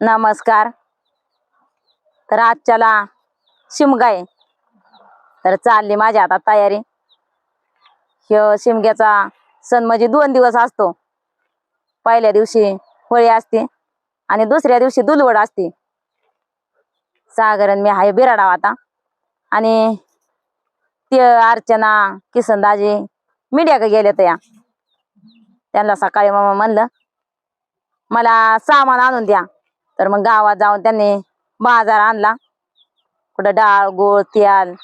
नमस्कार. तर आजच्याला शिमगा आहे. तर चालली माझ्या आता तयारी. ह्यो शिमग्याचा सण म्हणजे दोन दिवस असतो. पहिल्या दिवशी होळी असते आणि दुसऱ्या दिवशी दुलवड असते. सागरन मी हाय बिराडाव आता आणि ते अर्चना किसनदाजी मीडिया का गेले त्या त्यांना सकाळी मामा म्हणलं मला सामान आणून द्या. तर मग गावात जाऊन त्यांनी बाजार आणला. कुठं डाळ गोळ तेल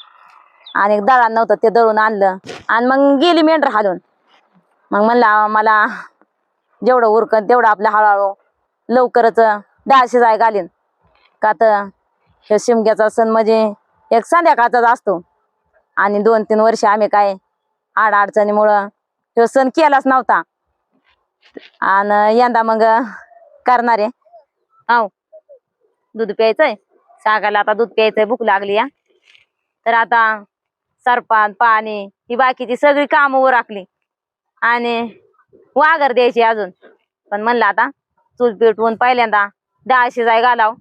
आणि दळण नव्हतं ते दळून आणलं. आणि मग गेली मेंढर हालून. मग म्हणलं मला जेवढं उरकन तेवढं आपलं हळूहळू लवकरच डाळ शिजाय घालीन. का तर हे शिमग्याचा सण म्हणजे एक संध्याकाळचाच असतो. आणि दोन तीन वर्ष आम्ही काय आड अडचणीमुळं हे सण केलाच नव्हता. आणि यंदा मग करणार आहे आव. दूध प्यायचंय? सागाला आता दूध प्यायचंय भूक लागली या. तर आता सरपान पाणी ही बाकीची सगळी कामं राखली आणि वाघर द्यायची अजून. पण म्हणलं आता चूल पेटवून पहिल्यांदा डाळ शिजाय घालाव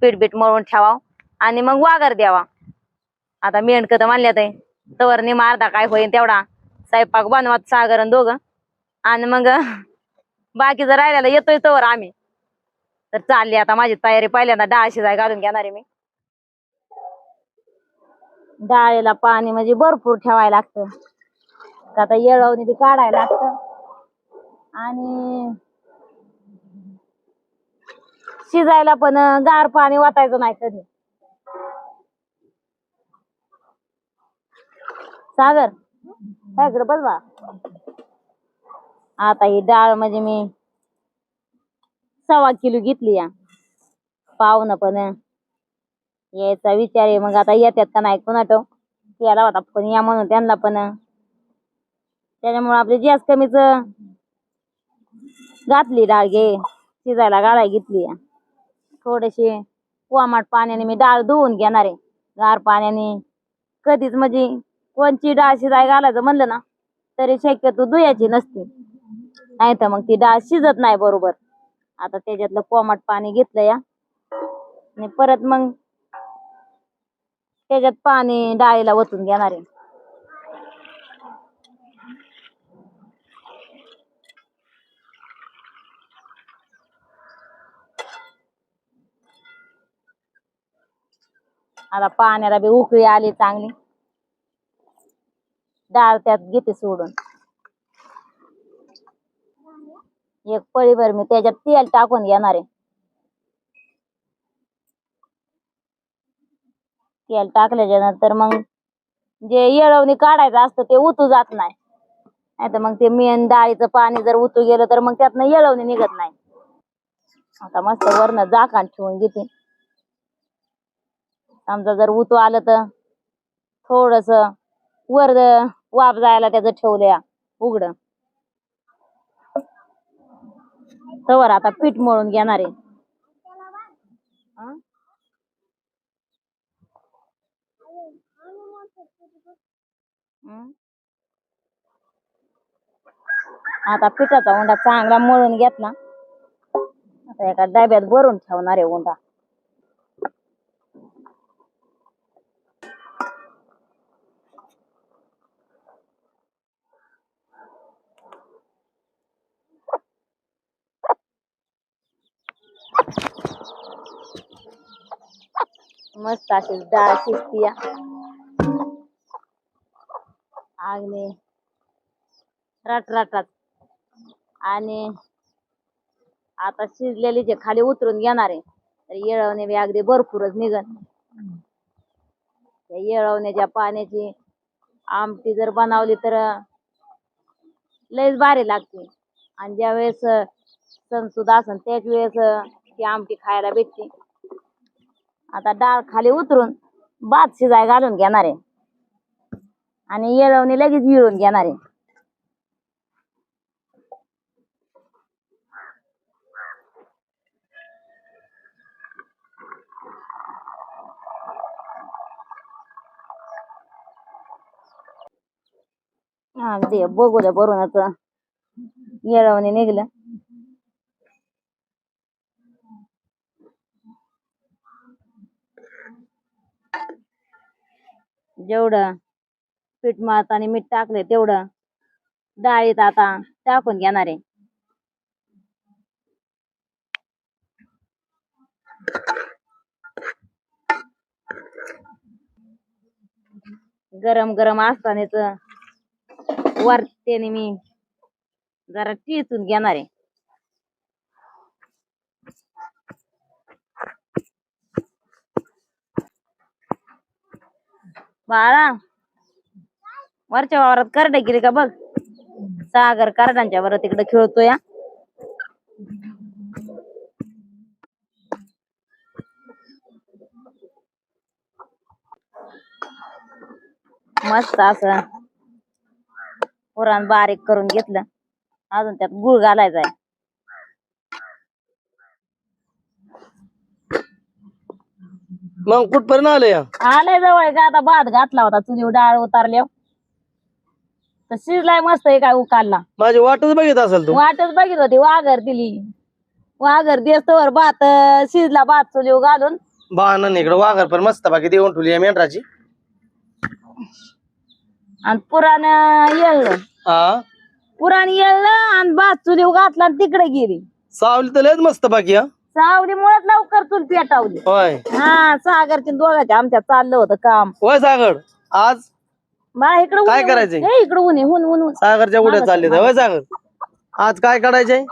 पीठ बीठ मळून ठेवाव आणि मग वाघर द्यावा. आता मेंढक तर म्हणल्यात तवर निमा अर्धा काय होईल तेवढा. स्वयंपाक बनवत सागर आणि दोघं. आणि मग बाकीचं राहिल्याला येतोय तवर आम्ही. तर चालली आता माझी तयारी. पहिल्यांदा डाळ शिजाय घालून घेणार आहे मी. डाळीला पाणी म्हणजे भरपूर ठेवायला लागतं. आता येळवणी बी काढायला लागतं. आणि शिजायला पण गार पाणी वाटायचं नाही कधी. सागर काय बघ बा आता ही डाळ म्हणजे मी सव्वा किलो घेतली या. पाहुणं पण यायचा विचार आहे. मग आता येतात का नाही कोणाटो याला होता पण या म्हणून त्यांना पण. त्याच्यामुळे आपली गॅस कमीच घातली डाळ घे शिजायला गाळाय घेतली या. थोडेसे कोमाट पाण्याने मी डाळ धुवून घेणार आहे. गार पाण्याने. कधीच म्हणजे कोणची डाळ शिजाय घालायचं म्हणलं ना तरी शक्यतो धुयाची नसती. नाही तर मग ती डाळ शिजत नाही बरोबर. आता त्याच्यातलं कोमट पाणी घेतलं या. आणि परत मग त्याच्यात पाणी डाळीला ओतून घेणार आहे. आता पाण्याला बी उकळी आली चांगली. डाळ त्यात घेते सोडून. एक पळीभर मी त्याच्यात तेल टाकून घेणार आहे. तेल टाकल्याच्या नंतर मग जे येळवणी काढायचं असतं ते उतू जात नाही. नाहीतर मग ते मेन डाळीचं पाणी जर उतू गेलं तर मग त्यातनं येळवणी निघत नाही. आता मस्त वरनं झाकण ठेवून घेते. समजा जर उतू आलं तर थोडस वर वाफ जायला त्याचं ठेवलंय उघड. तवर आता पीठ मळून घेणार आहे. आता पिठाचा उंडा चांगला मळून घेतला आता एका डब्यात भरून ठेवणार आहे उंडा. मस्त असेल डाळ शिजती आणि रटरटात आणि आता शिजलेली जे खाली उतरून घेणार आहे तर येळवणे बी अगदी भरपूरच निघन. त्या येळवण्याच्या पाण्याची आमटी जर बनवली तर लयच भारी लागते. आणि ज्या वेळेस सण सुद्धा असन त्याच वेळेस ती आमटी खायला भेटते. आता डाळ खाली उतरून भात शिजाय घालून घेणार आहे. आणि येळवणी लगेच विळून घेणार आहे. अगदी बघू द्या भरूनच येळवणी निघलं जेवढं पीठ मात आणि मीठ टाकले तेवढं डाळीत आता टाकून घेणार आहे. गरम गरम असतानाच वरतेने मी जरा टिचून घेणार आहे. बाळा. वरच्या वावरात करडे गेली का बघ. सागर करडांच्या वर तिकडे खेळतो या मस्त असं पुराण बारीक करून घेतलं. अजून त्यात गुळ घालायचा आहे. मग कुठपर्यंत आले या? आलंय जवळ का आता भात घातला होता चुलीवर डाळ उतारल्या तर शिजलाय मस्त आहे काय उकालला. माझी वाटच बघित असेल तू. वाटच बघित होती वाघर दिली. वाघर दिसतोवर भात अं, शिजला भात चुलीवर घालून. बाण इकडे वाघर पण मस्त बाकी देऊन ठेवली या मेंढराची. आणि पुराण येळलं. हा? पुराण येळलं आणि भात चुलीवर घातला आणि तिकडे गेली. सावली तर लयच मस्त बाकी हा. सावली मुळात लवकर चूल पेटावली होय. हा सागरचे दोघांचे आमच्या चाललं होतं काम. होय सागर आज? मला इकडे काय करायचंय? इकडे ऊन आहे, ऊन ऊन ऊन सागरच्या उड्या चालले होय सागर? आज काय काढायचंय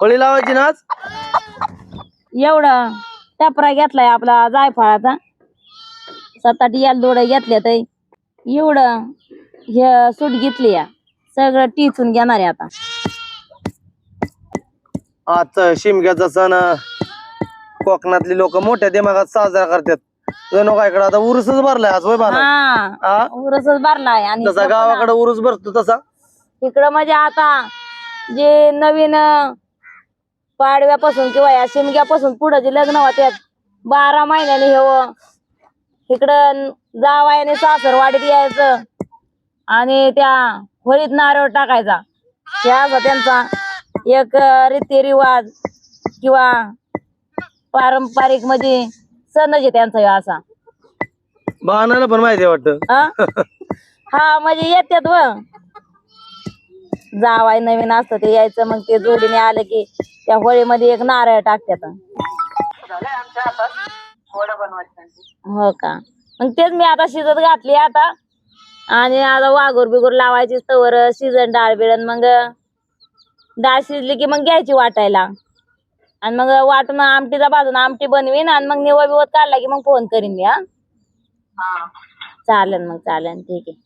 होळी लावायची ना आज? एवढं टपरा घेतलाय आपला जायफळाचा. सात आठ याल दोड घेतल्या तर एवढं हे सूट घेतली या. सगळं टिचून घेणार आहे आता. आज शिमग्याचा सण कोकणातली लोक मोठ्या दिमागात साजरा करतात. जणू काय इकडं आता उरुसच भरलाय आज हा हा उरसच भरलाय आणि जसा गावाकडे उरुस भरतो तसा? इकडं म्हणजे आता जे नवीन अं, पाडव्यापासून किंवा या शिमग्यापासून पुढे जे लग्न होत्यात बारा महिन्याने हे इकडं जावायाने सासरवाडीत यायचं आणि त्या होळीत नारळ टाकायचा. त्या असा त्यांचा एक रीतिरिवाज किंवा पारंपरिक म्हणजे सणच आहे त्यांचा असा. बाणाला पण माहिती वाटतं. हा हा म्हणजे येतात व. जावाय नवीन असतं ते यायचं मग ते जोडीने आलं की त्या होळीमध्ये एक नारळ टाकतात हो का? मग तेच मी आता शिजत घातली आता. आणि आता वाघूर बिगूर लावायची तवर शिजन डाळ बिळण मग डाळ शिजली की मग घ्यायची वाटायला. आणि मग वाटून आमटीचा बाजून आमटी बनवीन आणि मग निवड बिवड काढला की मग फोन करीन मी हा. चालेल मग चालेल ठीक आहे.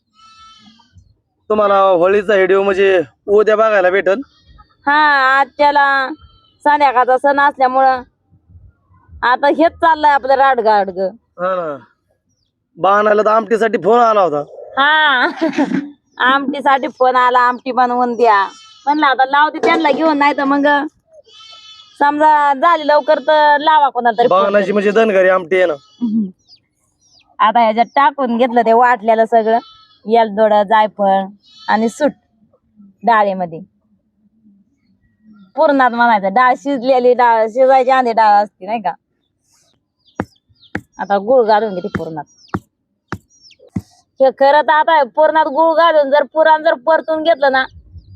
तुम्हाला होळीचा व्हिडिओ म्हणजे उद्या बघायला भेटल? हा आजच्याला संध्याकाळचा सण असल्यामुळं आता हेच चाललंय आपलं राडगाड ग. हा ना. बाणाला तर आमटीसाठी फोन आला होता. हा. आमटीसाठी फोन आला आमटी बनवून द्या. म्हणलं आता लावते त्यांना घेऊन नाही तर मग समजा झाली लवकर तर लावा कोणाला तरी. बाणाची म्हणजे धनगरी आमटी आहे ना. आता ह्याच्यात टाकून घेतलं ते वाटलेलं सगळं. येलदोड जायफळ आणि सूट डाळीमध्ये. पूर्णात म्हणायचं डाळ शिजलेली डाळ शिजायची आधी डाळ असते नाही का? आता गुळ घालून घेते पूर्णात. हे खरं तर आता पूर्णात गुळ घालून जर पुराण जर परतून घेतलं ना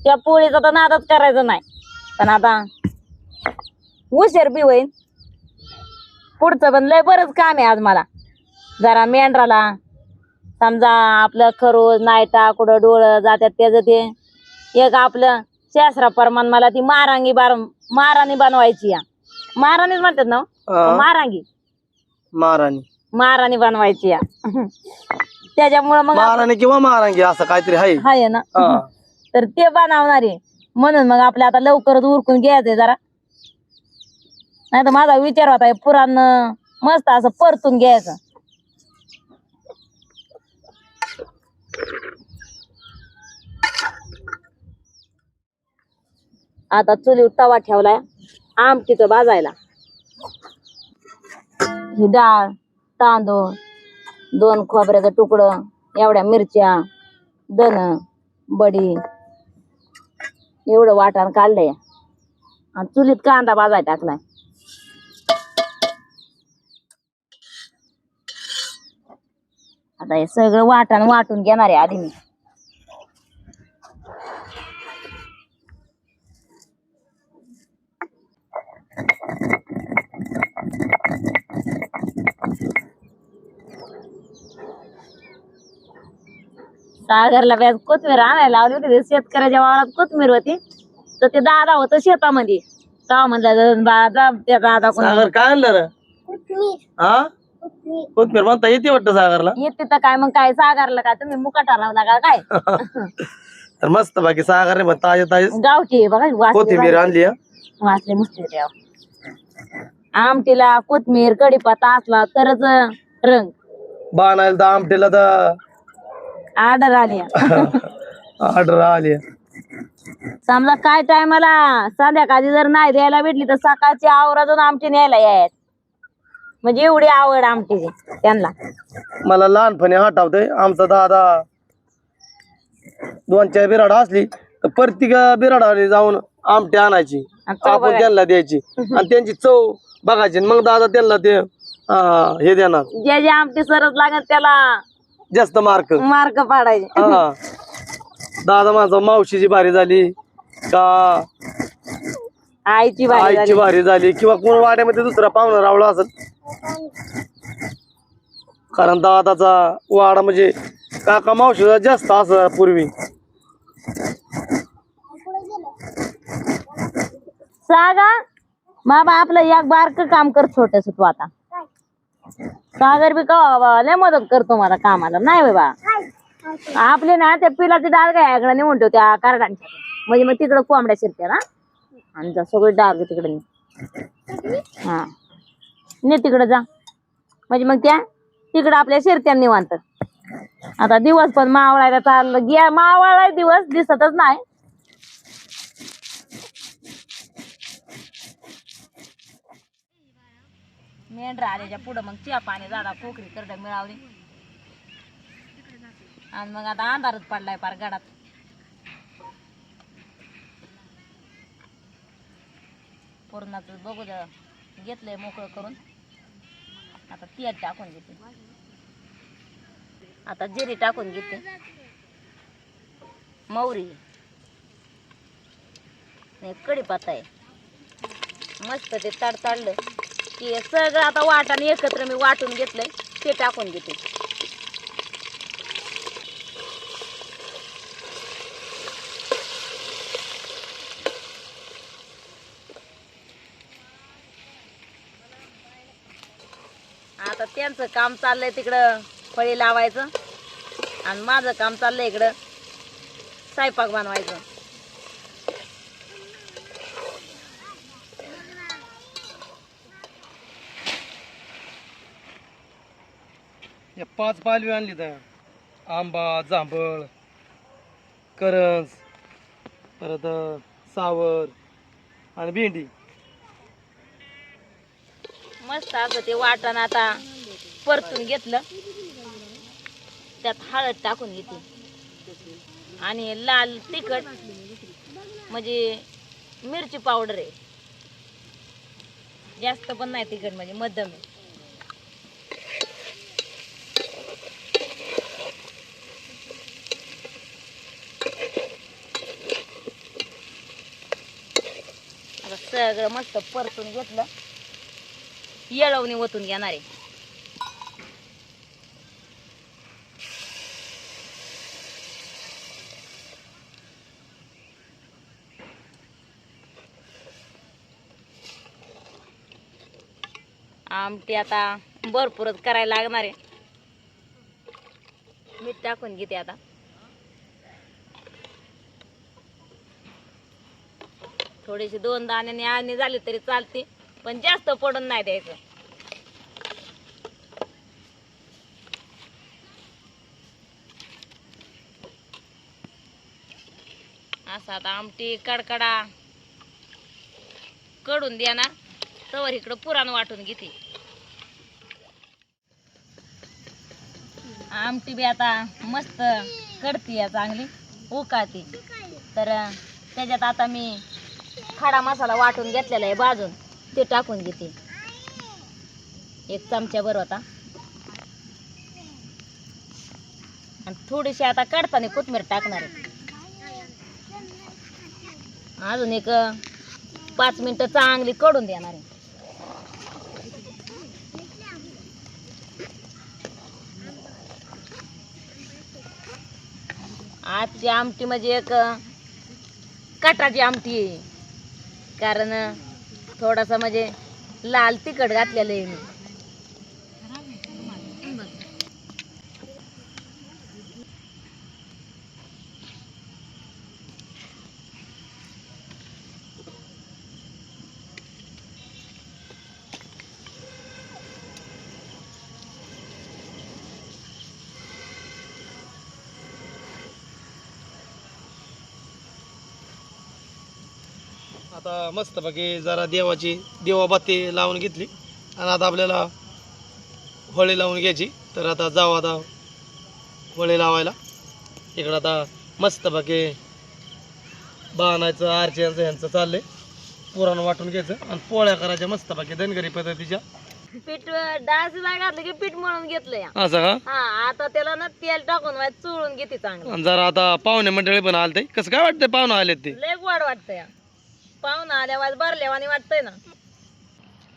त्या पोळीचा तर नादच करायचं नाही. पण आता उशीर बी होईल पुढचं पण लय बरंच काम आहे आज मला. जरा मेंढराला समजा आपलं खरोज नायटा कुठं डोळं जात्यात त्याचं ते. एक आपलं शास्त्राप्रमाण मला ती मारांगी बार माराणी बनवायची या. माराणीच म्हणतात ना हो? हा, मारांगी. महाराणी माराणी बनवायची या. त्याच्यामुळं मग महाराणी किंवा महारांगी असं काहीतरी आहे. हाय ना. हा. तर ते बनवणार आहे. म्हणून मग आपल्या आता लवकरच उरकून घ्यायचंय जरा. नाही तर माझा विचार होता पुराण मस्त असं परतून घ्यायचं. आता चुलीवर तवा ठेवलाय आमटीचं भाजायला. ही डाळ तांदूळ दोन खोबऱ्याचं तुकडं एवढ्या मिरच्या दन बडी एवढं वाटण काढलंय. आणि चुलीत कांदा भाजाय टाकलाय. आता हे सगळं वाटण वाटून घेणार आहे आधी मी. सागरला व्याज कोथमीर आणायला लावली होती ते शेतकऱ्याच्या वावरात कोथमीर होती. तर ते दादा होतं शेतामध्ये. तेव्हा म्हणलं बा जा त्या दादा कोण सागर काय आणलं रे? हा कोथमीर. म्हणता येते वाटतं सागरला? येते तर काय मग काय सागरला काय? तुम्ही मुकाटा लावला का काय? तर मस्त बाकी सागरने पण ताजे ताजे. गावठी आहे बघा कोथिंबीर आणली हा. वाचले मस्त आमटीला कोथमीर कढीपत्ता असला तरच रंग. बाणायला तर आमटेला तर आर्डर आली ऑर्डर आली समजा काय टायमाला संध्याकाळी जर नाही द्यायला भेटली तर सकाळची आवराजून आमटी न्यायला यायच म्हणजे एवढी आवड आमटीची त्यांना. मला लहानपणी आठवतंय आमचा दादा दोन चार बिराड असली तर प्रत्येक बिराडाने जाऊन आमटी आणायची आणि चव आपण त्यांना द्यायची. आणि त्यांची चव बघायची आणि मग दादा त्यांना ते अं, हे देणार. जे जे आमटी सरस लागत त्याला जास्त मार्क. मार्क पाडायचे. हा. दादा माझा मावशीची भारी झाली का आईची आईची भारी झाली किंवा कोण वाड्यामध्ये दुसरा पाहुणा रावला असेल. कारण दादाचा वाडा म्हणजे काका मावशीचा जास्त असं पूर्वी. सागा बाबा आपलं एक बारक काम कर छोटस तू आता. सागर बी कवा बाबा लय मदत करतो मला कामाला. नाही बाबा. आपले ना त्या पिलाची डाळ काय इकडे नेऊन ठेव त्या कारडांच्या म्हणजे मग तिकडं कोंबड्या शिरत्या ना. आणि जा सगळी डाळ तिकडे ने हा. ने तिकडं जा. म्हणजे मग त्या तिकडं आपल्या शिरत्या निवांत. आता दिवस पण मावळायला चाललं. गे मावळाय दिवस दिसतच नाही. मेंढरा आल्याच्या पुढं मग चिया पाणी झाला पोखरी करड मिळावली. आणि मग आता अंधारच पडलाय पार गडात. पूर्णाच बघू द्या घेतलंय मोकळं करून. आता तेल टाकून घेते. आता जिरी टाकून घेते. मौरी. नाही कढीपत्ता आहे. मस्त ते तडतडलं. की सगळं आता वाटाने एकत्र मी वाटून घेतलंय ते टाकून घेते आता त्यांचं काम चाललंय तिकडं फळी लावायचं. आणि माझं काम चाललंय इकडं स्वयंपाक बनवायचं. या पाच पालवी आणली तर आंबा जांभळ करंज परत सावर आणि भेंडी. मस्त असं ते वाटण आता परतून घेतलं. त्यात हळद टाकून घेते. आणि लाल तिखट म्हणजे मिरची पावडर आहे. जास्त पण नाही तिखट म्हणजे मध्यम आहे. सगळं मस्त परतून घेतलं. येळवणी ओतून घेणार आहे. आमटी आता भरपूरच करायला लागणार आहे. मीठ टाकून घेते आता. थोडीशी दोन दाण्याने आणि झाली तरी चालते पण जास्त पडून नाही द्यायचं. असं आता आमटी कडकडा कडून द्या ना तवर इकडं पुराण वाटून घेते. आमटी बी आता मस्त कडती आहे चांगली उकाळती. तर त्याच्यात आता मी खडा मसाला वाटून घेतलेला आहे भाजून. ते टाकून घेते. एक चमचा बरं होता. आणि थोडीशी आता काढताना कोथमीर टाकणार आहे. अजून एक पाच मिनटं चांगली कडून देणार आहे. आजची आमटी म्हणजे एक कटाची आमटी आहे. कारण थोडासा म्हणजे लाल तिखट घातलेलं आहे मी. आता मस्त बाकी जरा देवाची देवाबाती लावून घेतली. आणि आता आपल्याला होळी लावून घ्यायची. तर आता जाऊ आता होळी लावायला. इकडं आता मस्त बाकी बाणायचं आरच्यांचं ह्यांचं चाललंय. पुराण वाटून घ्यायचं. आणि पोळ्या करायच्या मस्त बाकी धनगरी पद्धतीच्या. पीठ डाळ शिजाय घातलं की पीठ मळून घेतलं असं का? हा आता त्याला ना तेल टाकून वाय चुळून घेते चांगलं. आणि जरा आता पाहुणे मंडळी पण आलते. कसं काय वाटतंय पाहुणे आलेत ते? लय गोड वाटतं या पाहुणा आल्यावर भरल्यावानी वाटतंय ना.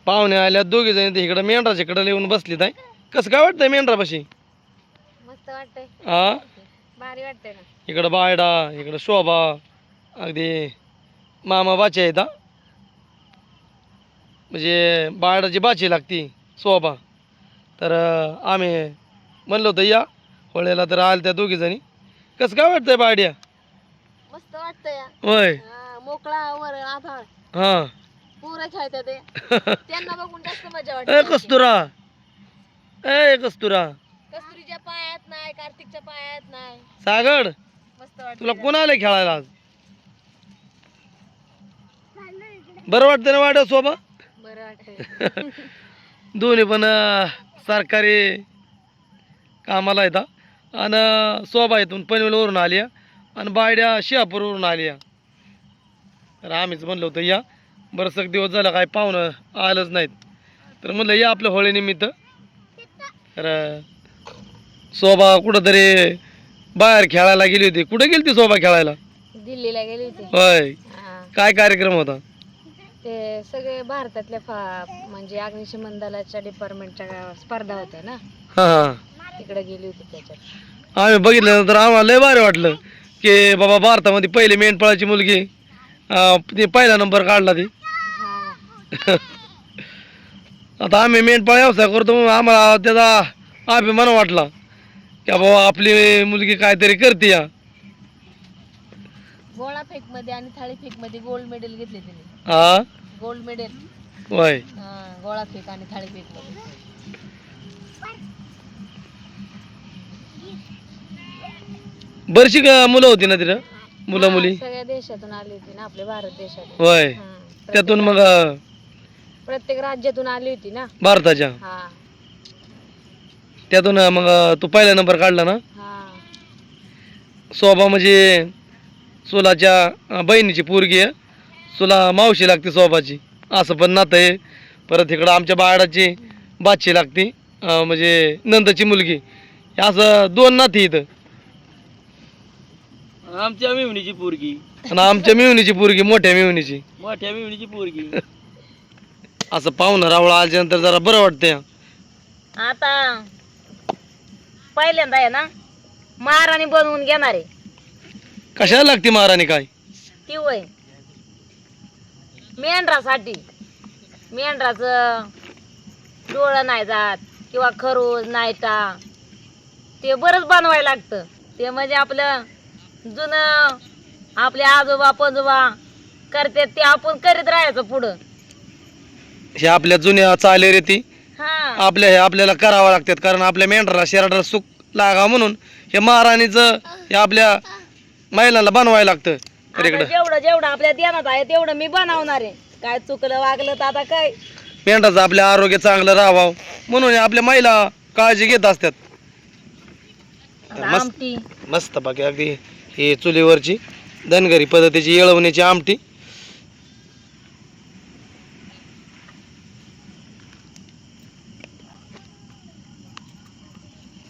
पाहुणे आल्यात दोघे जण इकडं मेंढराच्या इकडं येऊन बसलीत आहे. कसं काय वाटतंय मेंढरापाशी? मस्त वाटतंय. हा भारी वाटतंय ना. इकडं बायडा इकडं शोभा अगदी मामा बाची आहेत हा. म्हणजे बायडाची बाची लागती शोभा. तर अं, आम्ही म्हणलो होतं या. होळीला तर आल्या त्या दोघी जणी. कसं काय वाटतंय बायड्या? मस्त वाटतंय होय. मोकळा वर आभाळ. हां. पुरं खेळते ते. त्यांना बघून जास्त मजा ए कस्तुरा. ए कस्तुरा. कस्तुरीच्या पायात नाही कार्तिकच्या पायात नाही. मस्त वाटत. तुला कोण आलं खेळायला आज? बरं वाटतं ना वाड्या शोभा बरं दोन्ही पण अं, सरकारी कामाला येतात आणि शोभा इथून पनवेलवरून आली आहे. आणि बायड्या शिहापूरवरून आली आहे. तर आम्हीच म्हणलं होतं या बरंच दिवस झालं काय पाहुणं आलंच नाहीत. तर म्हणलं या आपल्या होळीनिमित्त. तर शोभा कुठंतरी बाहेर खेळायला गेली होती. कुठे गेली ती शोभा खेळायला? दिल्लीला गेली होती. होय. हा. काय कार्यक्रम होता? ते सगळे भारतातल्या फा म्हणजे अग्निशमन दलाच्या डिपार्टमेंटच्या स्पर्धा होत्या ना? हां हां. तिकडे गेली होती त्याच्यात. आम्ही बघितल्यानंतर आम्हाला लय भारी वाटलं की बाबा भारतामध्ये पहिली मेंढपाळाची मुलगी. ती पहिला नंबर काढला ती. हा आता आम्ही मेंढपाळ व्यवसाय करतो आम्हाला त्याचा अभिमान वाटला. की बाबा आपली मुलगी काहीतरी करते या. गोळा फेकमध्ये आणि थाळी फेकमध्ये गोल्ड मेडल घेतले तिने. हा? गोल्ड मेडल होय. गोळा फेक आणि थाळी फेकमध्ये. बरीचशी ग- मुलं होती ना तिथं? मुलं मुली सगळ्या देशातून आली होती ना आपल्या भारत देशातून. होय. त्यातून मग अं, प्रत्येक राज्यातून आली होती ना. भारताच्या? हा. त्यातून अं, मग अं, तू पहिला नंबर काढला ना? हा. शोभा म्हणजे सुलाच्या अं, बहिणीची पोरगी आहे. सुला मावशी लागते शोभाची. असं पण नातं आहे. परत इकडं आमच्या बाळाची बाची लागते. अं, म्हणजे नंदची मुलगी. हे असं दोन नाती इथं. आमच्या मिवणीची पोरगी. आणि आमच्या मिवणीची पोरगी मोठ्या मिवणीची मोठ्या मिवणीची पोरगी. असं पाहुणं रावळा आल्यानंतर जरा बरं वाटतंय. आता पहिल्यांदा आहे ना महाराणी बनवून घेणार आहे. कशाला लागते महाराणी काय? ती वय मेंढरासाठी. मेंढराचं डोळं नाही जात किंवा खरूज नायटा ते बरंच बनवायला लागतं. ते म्हणजे आपलं जुनं आपले आजोबा पंजोबा करते ते आपण करीत राहायचं पुढं. हे आपल्या जुन्या चाले रीती हा. आपल्या हे आपल्याला करावं लागतात कारण आपल्या मेंढराला शरीराला सुख लागा म्हणून हे महाराणीचं हे आपल्या महिलांना बनवायला लागतं. तर आता इकडं. जेवढं जेवढं आपल्या ध्यानात आहे तेवढं मी बनवणार आहे. काय चुकलं वागलं तर आता काय? मेंढराचं आपलं आरोग्य चांगलं राहावं म्हणून हे आपल्या महिला काळजी घेत असतात. आता मस्त. आमटी. मस्त बाकी अगदी ही चुलीवरची धनगरी पद्धतीची येळवण्याची आमटी.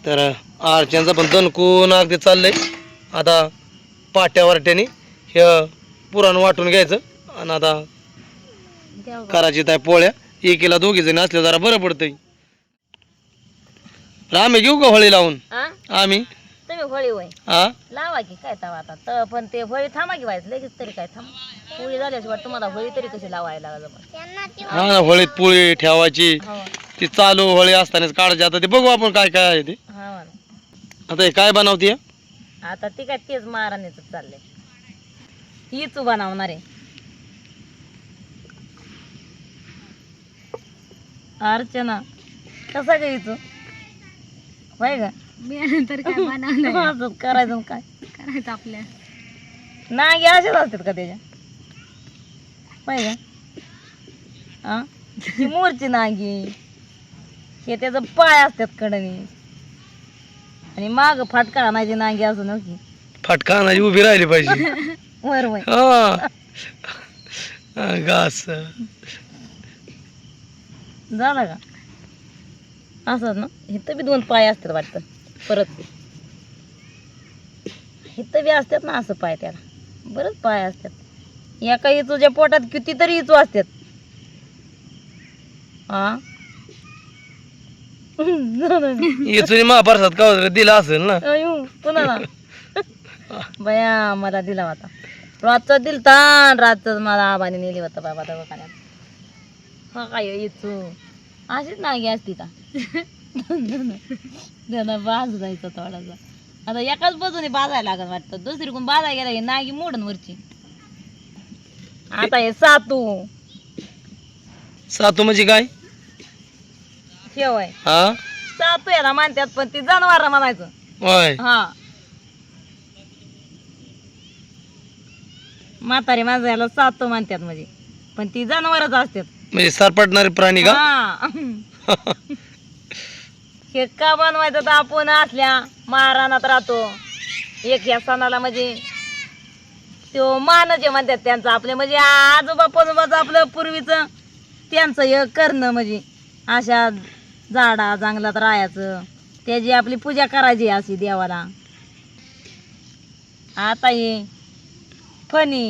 तर अर्चनचं पण दणकून अगदी चाललंय. आता पाट्या वारट्याने हे पुराण वाटून घ्यायचं आणि आता करायची त्या पोळ्या. एकीला दोघी जणी असल्या जरा बरं पडतंय. आम्ही घेऊ का होळी लावून? आम्ही होळी होय हा लावा की काय तवा आता? तर पण ते होळी थांबा की व्हायचं लगेच तरी काय थांब. होळी झाल्याशिवाय तुम्हाला होळी तरी कशी लावायला लागलं मग? हा ना होळीत पोळी ठेवायची. हो. ती चालू होळी असतानाच काढायची. आता ते बघू आपण काय काय आहे ते. हा. आता हे काय बनवते आता ती काय तेच महाराणीच चाललंय. हीच बनवणार आहे. अर्चना. कसा ग हिच? होय का तर काय बनवलं असंच करायचं काय? करायचं आपल्या. नागी असेच असतात का त्याच्या? का हा ती मोरची नागी. हे त्याचं पाय असतात कडनी. आणि माग फाटका आणायची नागी असं नव्हती फटका आणायची उभी राहिली पाहिजे. वर वय हा. हा, घास. झाला का? असं ना? इथं बी दोन पाय असतात वाटतं. परत. इथं बी असतात ना असं पाय त्याला. बरंच पाय असतात एका इचूच्या पोटात कितीतरी इचू असतात हा महाभारतात का दिला असेल ना. अयो ना बया मला दिला होता. रातचा दिलता रातच मला आबाने नेली होता बाबा दवाखान्यात. हा काय इचू? अशीच नागी असती का? त्याला बाज जायचं थोडासा. आता एकाच बाजूने बाजायला लागत वाटतं. दुसरी कोण बाजाय गेला की नागी मोडन वरची. आता हे सातू. सातू म्हणजे काय? शेव आहे हा? सातू याला मानतात पण ती जनावर म्हणायचं. होय. हा. म्हातारी सातू म्हणतात म्हणजे. पण ती जनावरच असतात म्हणजे सरपटणारे प्राणी का? हा. हे का बनवायचं तर आपण असल्या महाराणात राहतो. एक या सणाला म्हणजे तो मानचे म्हणतात त्यांचं आपले म्हणजे आजोबा पजोबाचं आपलं पूर्वीचं त्यांचं हे करणं म्हणजे. अशा झाडा जंगलात राहायचं. त्याची आपली पूजा करायची अशी देवाला. आता ये फणी.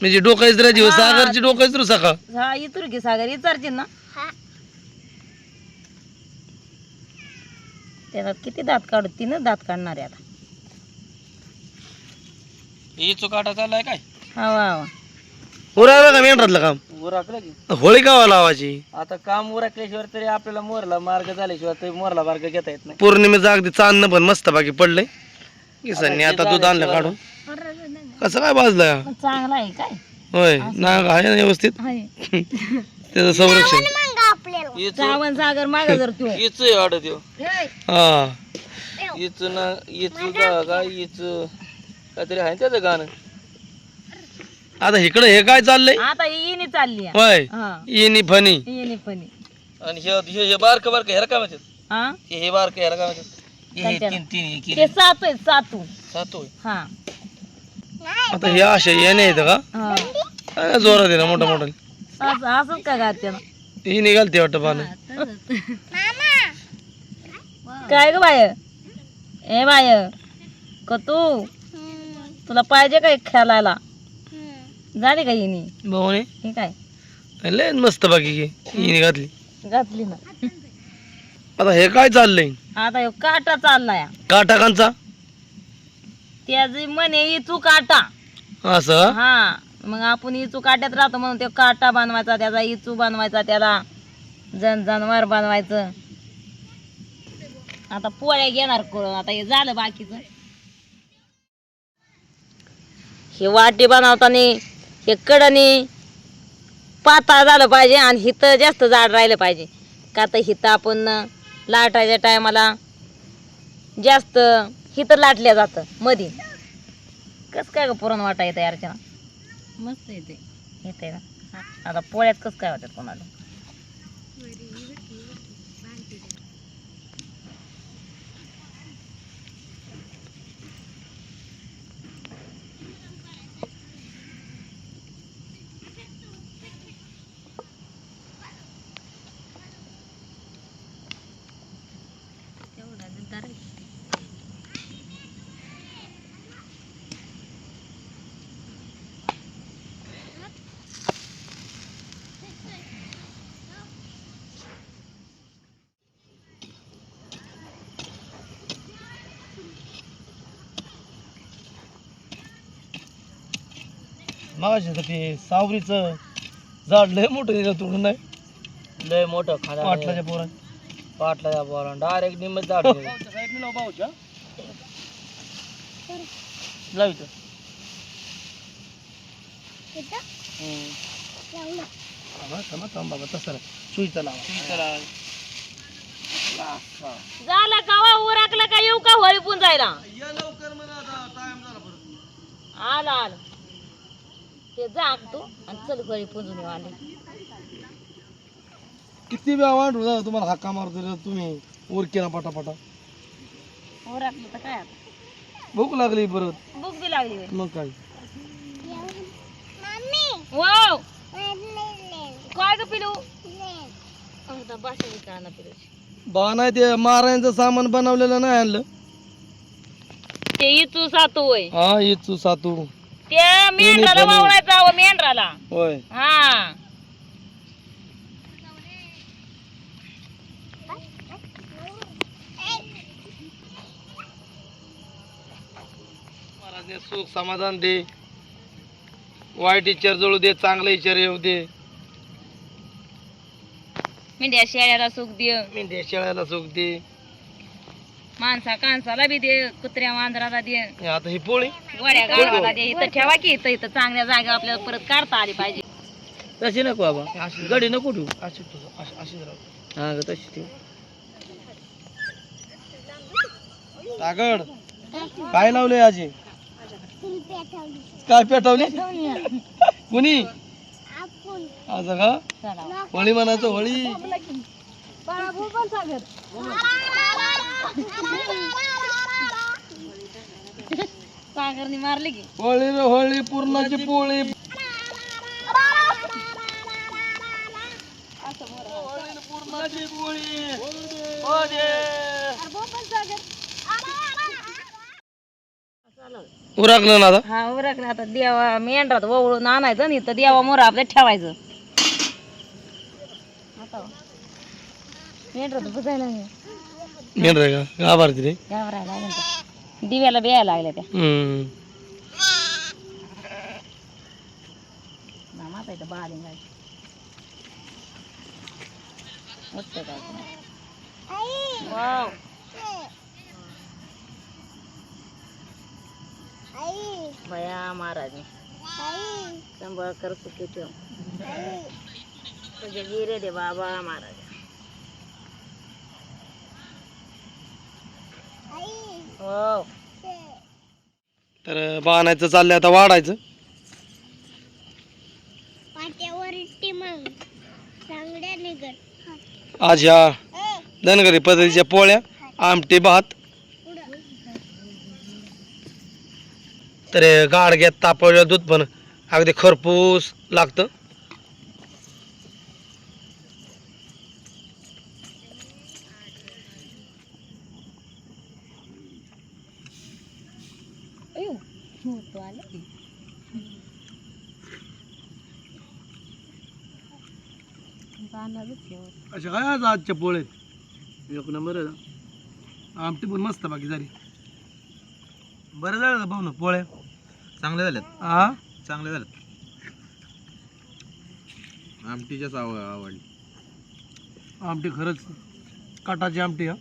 म्हणजे डोकायच राजी हा. सागरची डोकायच रू सका हा इतुर की सागर विचारतील ना. त्याला किती दात काढू? तिनं दात काढणार आहे आता. इचू काटा चाललाय काय? हवा हवा उरावलं का मेंढरातलं काम? उराकलं की. होळी गावा लावायची आता काम उरकल्याशिवाय तरी आपल्याला मोरला मार्ग झाल्याशिवाय तरी मोरला मार्ग घेता येत नाही. पौर्णिमेचं अगदी चांदणं पण मस्त बाकी पडलंय. किसांनी आता दूध आणलं काढून. कसं काय भाजलं? पण चांगला आहे काय? होय नाग आहे ना व्यवस्थित? आहे. त्याचं संरक्षण. इचू श्रावण सागर माग जर तू. इचू वाटत ह्यो. हा. इचू ना इचू का काय इचू काहीतरी आहे ना त्याचं गाणं. आता इकडे हे काय चाललंय? आता येणी चालली आहे. होय. हा. इनी फनी. येणी आणि हे हे हे बारक बारक ह्याला काय म्हणतात? हा? हे हे बारक ह्याला काय म्हणतात? हे- हे कोणत्याला? तीन तीन हे ते किरी सातू आहे सातू. सातू आहे. हा. आता हे असे येणे येतं का? हा. जोरात आहे ना मोठा मोठा. असं असंच का गात त्याला ही निघालते वाटतं पानं. काय ग बाय? ए बाय क तू तुला पाहिजे काय खेळायला? झाली का हिनी? भाऊने? हे काय? लय मस्त बाकी की ही निघातली. घातली ना. आता हे काय चाललंय? आता ह्यो काटा चाललाय. काटाकांचा त्याची म्हणे इचू काटा. असं? हा. मग आपण इचू काट्यात राहतो म्हणून ते काटा बनवायचा त्याचा इचू बनवायचा त्याला जन जनावर बनवायचं. आता पोळ्या घेणार करून आता हे झालं बाकीचं. हे वाटी बनवताना हे कडनी पातळ झालं पाहिजे आणि हिथं जास्त जाड राहिलं पाहिजे. का तर हिथं आपण लाटायच्या टायमाला जास्त हिथं लाटल्या जातं मधी. कसं काय ग पुरण वाटायचं अर्चना मस्त येते. येते ना. आता पोळ्यात कसं काय वाटत कोणाला तर मागाशी ते सावरीचं झाड लय मोठं दिलं तुकडून नाही. लय मोठं खाना पाटलाच्या पोरात पाटला बोला डायरेक्ट निम्म झाड लावित थांबा थांबा थांब बाबा तसं नाही. सुईचा लावा. झालं का उराकलं का? येऊ का? होळी पुन जायला? आला आला. ते जा तू आणि चल घरी पुंजून येऊ आले. किती वेळा वाढू जा तुम्हाला हाका मारतो रे तुम्ही? उरकेला पटापटा. उराकलं तर काय आता? भूक लागली परत. भूक बी लागली. मग काय? वाव. काय ग पिलू? आता भाषा विचारणार पिलू? बा नाही ते मारायचं सामान बनवलेलं नाही आणलं. ते इचू सातू होय. हा इचू सातू. ते मेंढराला पण- मेंढराला. होय. हा. महाराजने सुख समाधान दे. वाईट विचार जळू दे चांगला विचार येऊ दे. मेंढ्या शेळ्याला सुख दे. मेंढ्या शेळ्याला सुख दे. माणसा कांसाला बी दे कुत्र्या मांजराला दे. हे आता ही पोळी? वड्या गावाला दे इथं ठेवा की इथं इथं चांगल्या जागा आपल्याला परत काढता आली पाहिजे. तशी नको बाबा. गडी नको ठेवू. अशी ठेव, अशीच राहू हा ग तशी ठेव. तागड काय लावलंय आजी? काय पेटवली कुणी? असं का? होळी म्हणायचं होळी सागरनी मारली की. होळी रे होळी पूर्णाची पोळी. पूर्णाची पोळी हो उरकलं ना आता. हा उरकलं आता. देवा मेंढरात आणायचं आणि इथं देवा मोर आपल्या ठेवायचं. आता. मेंढरात बसायला दिव्याला बियायला लागल्या त्या हम्म मामाचा इथं बालिंग आहे मस्त काय वाव बया महाराज सांभाळ कर सुखी ठेव तुझे गिरे दे बाबा महाराज हो. तर बाणायचं चाललंय आता वाढायचं. आज ह्या धनगरी पद्धतीच्या पोळ्या आमटी भात. तर हे गाडग्यात तापवलेलं दूध पण अगदी खरपूस लागतं मोठं आलं की अशा काय आज आजच्या पोळ्यात एक नंबर आहे. आमटी पण मस्त बाकी झाली. बरं झालं ना भाऊ ना पोळ्या? चांगले झालेत हा चांगले झालेत आमटीच्याच आव आवडली. आमटी खरंच काटाची आमटी हा?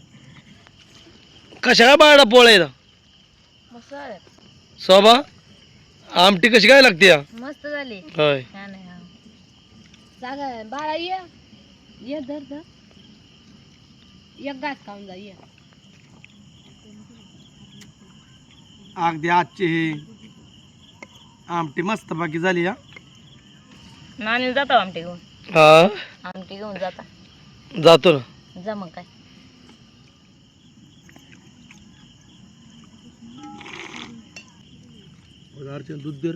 कशा काय बाळा झालं. शोभा आमटी कशी काय लागते या? मस्त झाली. होय. छान आहे हा. जागा बाळा ये. ये धर धर. एक घास खाऊन जा ये. अगदी आजची ही आमटी मस्त बाकी झाली हा. नानी जातो आमटी घेऊन. हा? आमटी घेऊन जाता. जातो ना. जा मग काय. दूध दे.